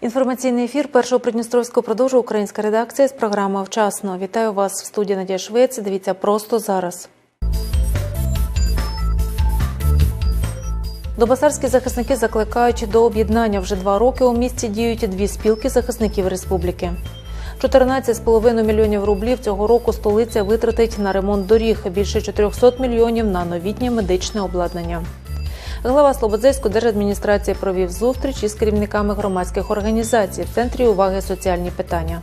Інформаційний ефір першого Придністровського продовжує українська редакція з програми «Вчасно». Вітаю вас в студії Надія Швець. Дивіться просто зараз. Добасарські захисники закликають до об'єднання. Вже два роки у місті діють дві спілки захисників республіки. 14,5 мільйонів рублів цього року столиця витратить на ремонт доріг, більше 400 мільйонів на новітнє медичне обладнання. Глава Слободзейської держадміністрації провів зустріч із керівниками громадських організацій. В центрі уваги соціальні питання.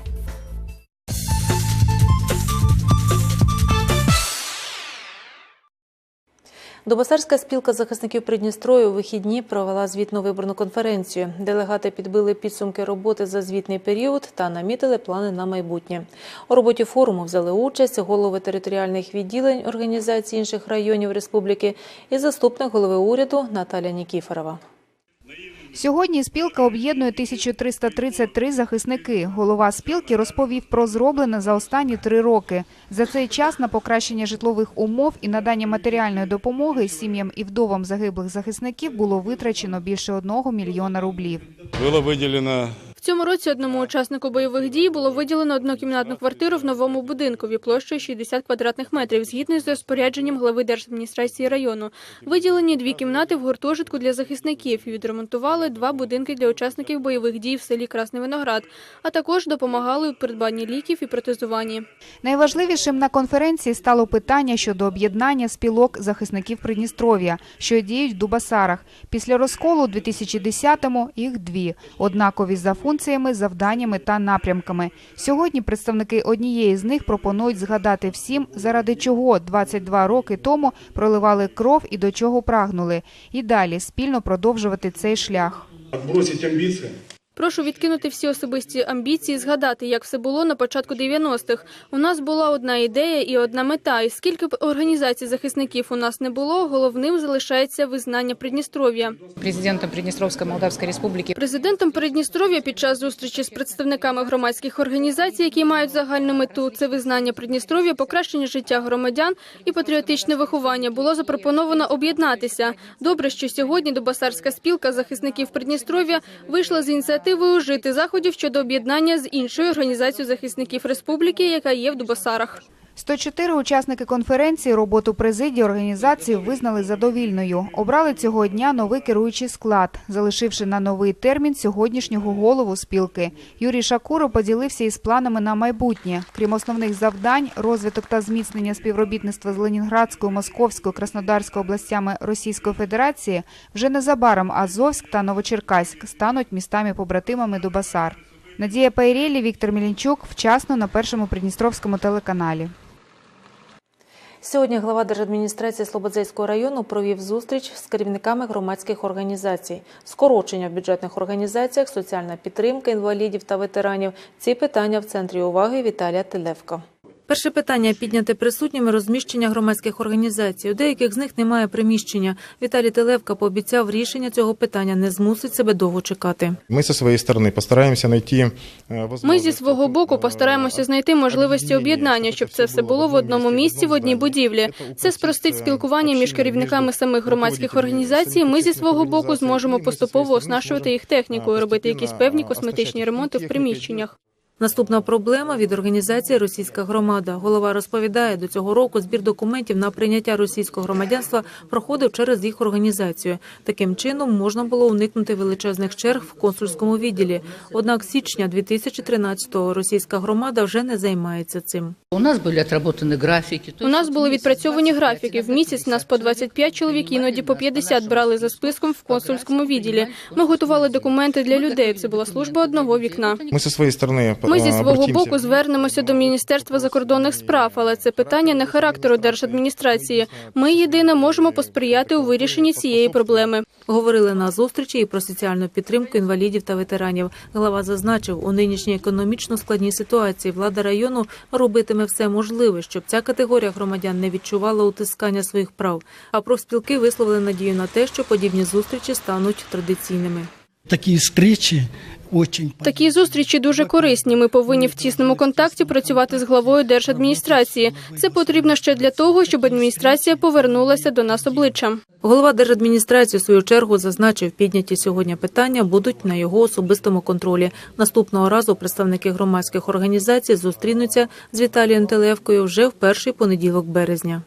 Добасарська спілка захисників Придністрою у вихідні провела звітну виборну конференцію. Делегати підбили підсумки роботи за звітний період та намітили плани на майбутнє. У роботі форуму взяли участь голови територіальних відділень організацій інших районів республіки і заступник голови уряду Наталя Нікіфорова. Сьогодні спілка об'єднує 1333 захисники. Голова спілки розповів про зроблене за останні три роки. За цей час на покращення житлових умов і надання матеріальної допомоги сім'ям і вдовам загиблих захисників було витрачено більше одного мільйона рублів. Було выделено В цьому році одному учаснику бойових дій було виділено однокімнатну квартиру в новому будинкові площею 60 квадратних метрів, згідно з розпорядженням глави держадміністрації району. Виділені дві кімнати в гуртожитку для захисників і відремонтували два будинки для учасників бойових дій в селі Красний Виноград, а також допомагали у придбанні ліків і протезуванні. Найважливішим на конференції стало питання щодо об'єднання спілок захисників Придністров'я, що діють в Дубасарах. Після розколу у 2010-му їх дві, однакові за функціями, завданнями та напрямками. Сьогодні представники однієї з них пропонують згадати всім, заради чого 22 роки тому проливали кров і до чого прагнули, і далі спільно продовжувати цей шлях. Бросить амбиции. Прошу відкинути всі особисті амбіції, згадати, як все було на початку 90-х. У нас була одна ідея і одна мета. І скільки б організацій захисників у нас не було, головним залишається визнання Придністров'я. президентом Приднестровской Молдавской Республики Президентом Придністров'я під час зустрічі з представниками громадських організацій, які мають загальну мету, це визнання Придністров'я, покращення життя громадян і патріотичне виховання, було запропоновано об'єднатися. Добре, що сьогодні Добасарська спілка захисників Придністров'я вийшла з ініціативою жити заходів щодо об'єднання з іншою організацією захисників республіки, яка є в Дубасарах. 104 учасники конференції роботу президії організації визнали задовільною. Обрали цього дня новий керуючий склад, залишивши на новий термін сьогоднішнього голову спілки. Юрій Шакуро поділився із планами на майбутнє. Крім основних завдань, розвиток та зміцнення співробітництва з Ленінградською, Московською, Краснодарською областями Російської Федерації, вже незабаром Азовськ та Новочеркаськ стануть містами-побратимами Дубасар. Надія Пайрєлі, Віктор Мілінчук. Вчасно на першому Придністровському телеканалі. Сьогодні глава держадміністрації Слободзейського району провів зустріч з керівниками громадських організацій. Скорочення в бюджетних організаціях, соціальна підтримка інвалідів та ветеранів. Ці питання в центрі уваги Віталія Телевка. Перше питання підняти присутніми розміщення громадських організацій. У деяких з них немає приміщення. Віталій Телевка пообіцяв рішення цього питання не змусить себе довго чекати. Мы со своей стороны постараемся найти э, Ми возможность зі свого боку постараємося знайти можливості об'єднання, щоб це все було в одному місці, в одній будівлі. Це спростить спілкування між керівниками самих громадських організацій. Ми зі свого боку зможемо поступово оснащувати їх технікою, робити якісь певні косметичні ремонти в приміщеннях. Наступна проблема від організації Російська громада. Голова розповідає, до цього року збір документів на прийняття російського громадянства проходив через їх організацію. Таким чином можна було уникнути величезних черг в консульському відділі. Однак з січня 2013-го російська громада вже не займається цим. У нас были отработаны графики. То У есть нас вот були месяц відпрацьовані 25, графіки. В місяць нас по 25 чоловік, іноді по 50 брали за списком в консульському відділі. Ми готували документи для людей. Це була служба одного вікна. Мы со своей стороны ми зі свого боку звернемося до Міністерства закордонних справ, але це питання не характеру держадміністрації. Ми єдине можемо посприяти у вирішенні цієї проблеми. Говорили на зустрічі і про соціальну підтримку інвалідів та ветеранів. Глава зазначив, у нинішній економічно складній ситуації влада району робитиме все можливе, щоб ця категорія громадян не відчувала утискання своїх прав. А профспілки висловили надію на те, що подібні зустрічі стануть традиційними. Такие встречи очень Такі зустрічі дуже корисні. Ми повинні в тісному контакті працювати з главою держадміністрації. Це потрібно ще для того, щоб адміністрація повернулася до нас обличчям. Голова держадміністрації в свою чергу зазначив, підняті сьогодні питання будуть на його особистому контролі. Наступного разу представники громадських організацій зустрінуться з Віталієм Телевкою вже в перший понеділок березня.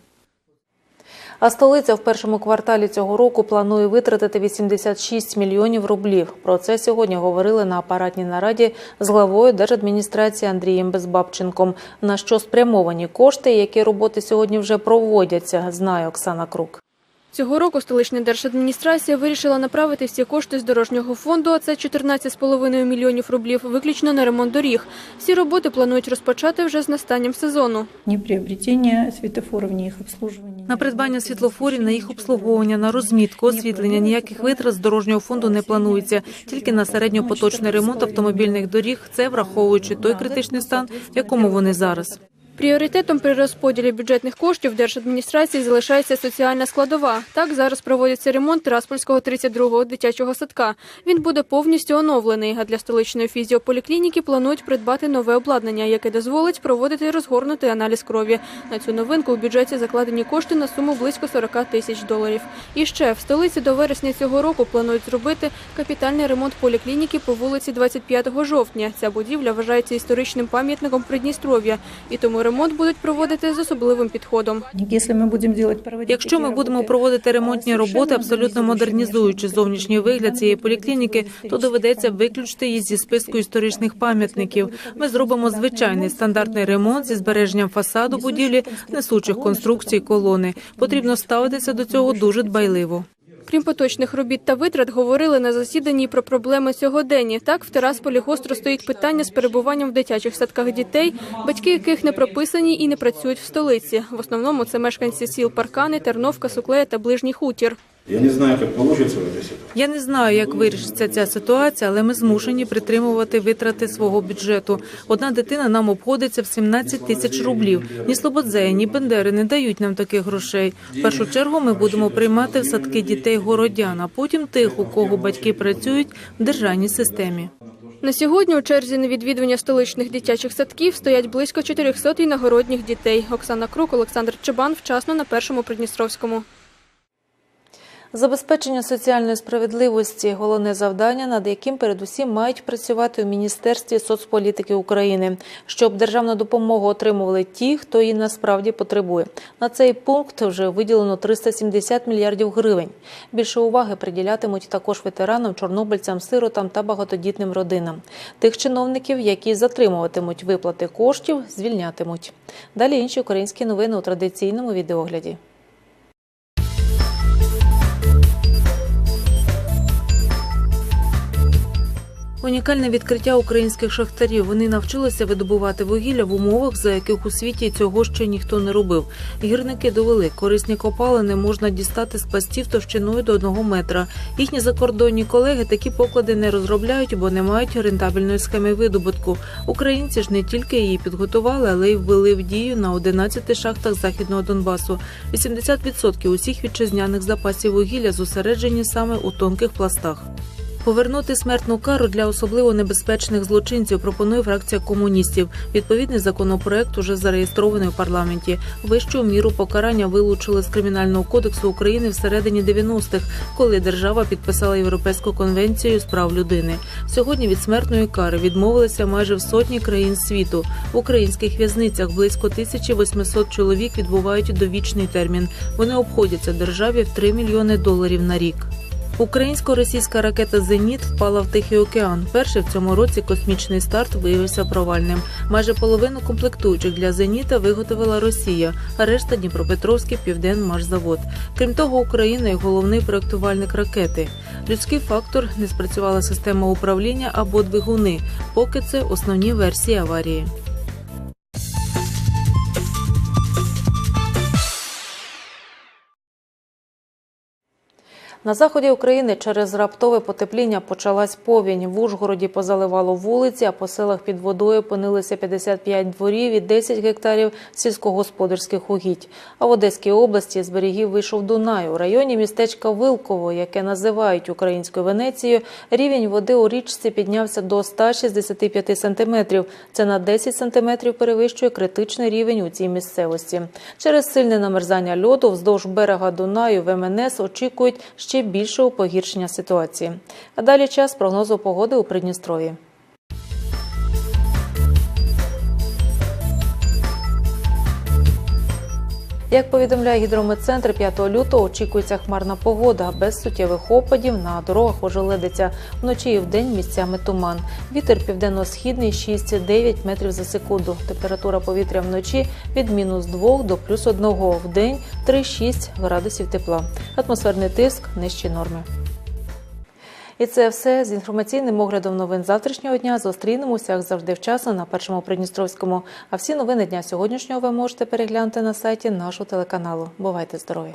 А столиця в першому кварталі цього року планує витратити 86 мільйонів рублів. Про це сьогодні говорили на апаратній нараді з главою держадміністрації Андрієм Безбабченком. На що спрямовані кошти, які роботи сьогодні вже проводяться, знає Оксана Крук. Цього року столична держадміністрація вирішила направити всі кошти з дорожнього фонду, а це 14,5 мільйонів рублів, виключно на ремонт доріг. Всі роботи планують розпочати вже з настанням сезону. не приобретение светофоров, не их обслуживание. На придбання світлофорів, на їх обслуговування, на розмітку, освітлення ніяких витрат з дорожнього фонду не планується. Тільки на середньопоточний ремонт автомобільних доріг. Це враховуючи той критичний стан, в якому вони зараз. Пріоритетом при розподілі бюджетних коштів держадміністрації залишається соціальна складова. Так зараз проводиться ремонт Тираспольського 32-го дитячого садка. Він буде повністю оновлений. А для столичної фізіополіклініки планують придбати нове обладнання, яке дозволить проводити розгорнутий аналіз крові. На цю новинку у бюджеті закладені кошти на суму близько 40 тисяч доларів. І ще в столиці до вересня цього року планують зробити капітальний ремонт поліклініки по вулиці 25 жовтня. Ця будівля вважається історичним пам'ятником Придністров'я, і тому ремонт будуть проводити з особливим підходом. Если мы будем делать, Якщо ми будемо проводити ремонтні роботи, абсолютно модернізуючи зовнішній вигляд цієї поліклініки, то доведеться виключити її зі списку історичних пам'ятників. Ми зробимо звичайний стандартний ремонт зі збереженням фасаду будівлі, несучих конструкцій колони. Потрібно ставитися до цього дуже дбайливо. Крім поточних робіт та витрат, говорили на засіданні про проблеми сьогодення. Так, в Терасполі гостро стоїть питання з перебуванням в дитячих садках дітей, батьки яких не прописані і не працюють в столиці. В основному це мешканці сіл Паркани, Терновка, Суклея та Ближній хутір. Я не знаю, как получится в этой. Я не знаю, як вирішиться ця ситуація, але ми змушені притримувати витрати свого бюджету. Одна дитина нам обходиться в 17 тисяч рублів. Ні Слободзея, ні Бендери не дають нам таких грошей. В першу чергу ми будемо приймати в садки дітей городян, а потім тих, у кого батьки працюють в державній системі. На сьогодні у черзі на відвідування столичних дитячих садків стоять близько 400 іногородніх дітей. Оксана Крук, Олександр Чебан. Вчасно на першому Придністровському. Забезпечення соціальної справедливості головне завдання, над яким передусім мають працювати у міністерстві соцполітики України, щоб державну допомогу отримували ті, хто її насправді потребує. На цей пункт вже виділено 370 мільярдів гривень. Більше уваги приділятимуть також ветеранам, чорнобильцям, сиротам та багатодітним родинам. Тих чиновників, які затримуватимуть виплати коштів, звільнятимуть. Далі інші українські новини у традиційному відеогляді. Унікальне відкриття українських шахтарів. Вони навчилися видобувати вугілля в умовах, за яких у світі цього ще ніхто не робив. Гірники довели, корисні копалини можна дістати з пластів товщиною до одного метра. Їхні закордонні колеги такі поклади не розробляють, бо не мають рентабельної схеми видобутку. Українці ж не тільки її підготували, але й ввели в дію на 11 шахтах західного Донбасу. 80% усіх вітчизняних запасів вугілля зосереджені саме у тонких пластах. Повернути смертну кару для особливо небезпечних злочинців пропонує фракція комуністів. Відповідний законопроект уже зареєстрований у парламенті. Вищу міру покарання вилучили з кримінального кодексу України всередині 90-х, коли держава підписала європейську конвенцію з прав людини. Сьогодні від смертної кари відмовилися майже в сотні країн світу. В українських в'язницях близько 1800 чоловік відбувають довічний термін. Вони обходяться державі в 3 мільйони доларів на рік. Українсько-російська ракета Зеніт впала в Тихий океан. Перший в цьому році космічний старт виявився провальним. Майже половину комплектуючих для зеніта виготовила Росія, а решта Дніпропетровський Південмашзавод. Крім того, Україна і головний проектувальник ракети. Людський фактор не спрацювала система управління або двигуни. Поки це основні версії аварії. На заході України через раптове потепління почалась повінь. В Ужгороді позаливало вулиці, а по селах під водою опинилися 55 дворів і 10 гектарів сільськогосподарських угідь. А в Одеській області з берегів вийшов Дунай. У районі містечка Вилково, яке називають українською Венецією, рівень води у річці піднявся до 165 сантиметрів. Це на 10 сантиметрів перевищує критичний рівень у цій місцевості. Через сильне намерзання льоду вздовж берега Дунаю в МНС очікують ще більшого погіршення ситуації. А далі час прогнозу погоди у Придністров'ї. Як повідомляє гідрометцентр, 5 лютого очікується хмарна погода без суттєвих опадів. На дорогах ожеледиться вночі і вдень місцями туман. Вітер південно-східний 6-9 метрів за секунду. Температура повітря вночі від мінус 2 до плюс 1, в день 3-6 градусів тепла. Атмосферний тиск нижчі норми. І це все з інформаційним оглядом новин завтрашнього дня. Зустрінемося, як завжди, вчасно на першому Придністровському. А всі новини дня сьогоднішнього ви можете переглянути на сайті нашого телеканалу. Бувайте здорові!